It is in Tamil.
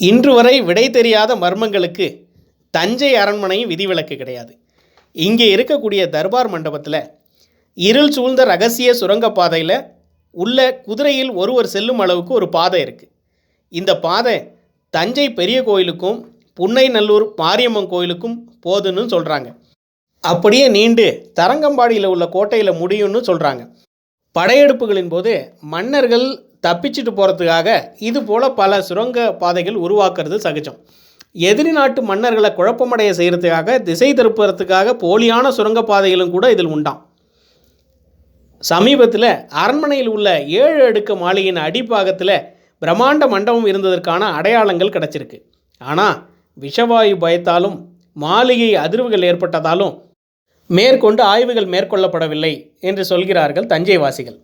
இன்று வரை விடை தெரியாத மர்மங்களுக்கு தஞ்சை அரண்மனை விதிவிலக்கு கிடையாது. இங்கே இருக்கக்கூடிய தர்பார் மண்டபத்தில் இருள் சூழ்ந்த ரகசிய சுரங்கப்பாதையில் உள்ள குதிரையில் ஒருவர் செல்லும் அளவுக்கு ஒரு பாதை இருக்குது இந்த பாதை தஞ்சை பெரிய கோயிலுக்கும் புன்னைநல்லூர் மாரியம்மன் கோயிலுக்கும் போதுன்னு சொல்கிறாங்க அப்படியே நீண்டு தரங்கம்பாடியில் உள்ள கோட்டையில் முடியும்னு சொல்கிறாங்க படையெடுப்புகளின் போது மன்னர்கள் தப்பிச்சிட்டு போகிறதுக்காக இது போல் பல சுரங்க பாதைகள் உருவாக்குறது சகஜம். எதிரி நாட்டு மன்னர்களை குழப்பமடைய செய்கிறதுக்காக திசை திருப்புறதுக்காக போலியான சுரங்கப்பாதைகளும் கூட இதில் உண்டாம். சமீபத்தில் அரண்மனையில் உள்ள ஏழு அடுக்கு மாளிகையின் அடிப்பாகத்தில் பிரம்மாண்ட மண்டபம் இருந்ததற்கான அடையாளங்கள் கிடச்சிருக்கு. ஆனால் விஷவாயு பயத்தாலும் மாளிகை அதிர்வுகள் ஏற்பட்டதாலும் மேற்கொண்டு ஆய்வுகள் மேற்கொள்ளப்படவில்லை என்று சொல்கிறார்கள் தஞ்சைவாசிகள்.